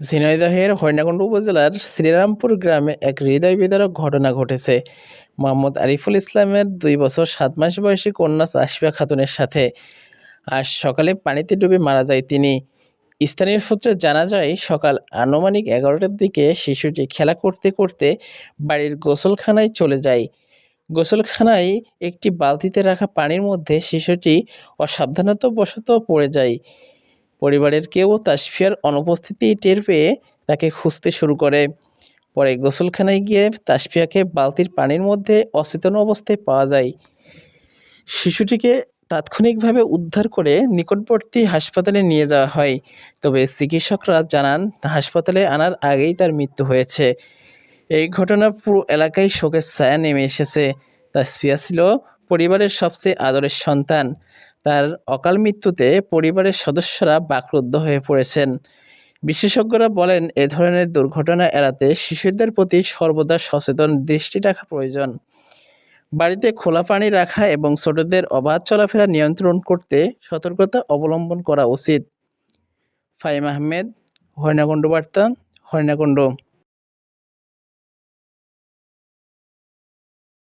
ঝিনাইদহের হরিণাকুণ্ড উপজেলার শ্রীরামপুর গ্রামে এক হৃদয় বিদারক ঘটনা ঘটেছে। মোহাম্মদ আরিফুল ইসলামের দুই বছর সাত মাস বয়সী কন্যা চাষিয়া খাতুনের সাথে। আজ সকালে পানিতে ডুবে মারা যায় তিনি। স্থানীয় সূত্রে জানা যায়, সকাল আনুমানিক এগারোটার দিকে শিশুটি খেলা করতে করতে বাড়ির গোসলখানায় চলে যায়। গোসলখানায় একটি বালতিতে রাখা পানির মধ্যে শিশুটি অসাবধানতাবশত পড়ে যায়। পরিবারের কেউ তাসফিয়ার অনুপস্থিতি টের পেয়ে তাকে খুঁজতে শুরু করে। পরে গোসলখানায় গিয়ে তাসফিয়াকে বালতির পানির মধ্যে অচেতন অবস্থায় পাওয়া যায়। শিশুটিকে তাৎক্ষণিকভাবে উদ্ধার করে নিকটবর্তী হাসপাতালে নিয়ে যাওয়া হয়। তবে চিকিৎসকরা জানান, হাসপাতালে আনার আগেই তার মৃত্যু হয়েছে। এই ঘটনা পুরো এলাকায় শোকের ছায়া নেমে এসেছে। তাসফিয়া ছিল পরিবারের সবচেয়ে আদরের সন্তান। তার অকাল মৃত্যুতে পরিবারের সদস্যরা বাকরুদ্ধ হয়ে পড়েছেন। বিশেষজ্ঞরা বলেন, এ ধরনের দুর্ঘটনা এড়াতে শিশুদের প্রতি সর্বদা সচেতন দৃষ্টি রাখা প্রয়োজন। বাড়িতে খোলা পানি রাখা এবং ছোটদের অবাধ চলাফেরা নিয়ন্ত্রণ করতে সতর্কতা অবলম্বন করা উচিত। ফাইম আহমেদ, হরিণাকুণ্ড বার্তা, হরিণাকুণ্ড।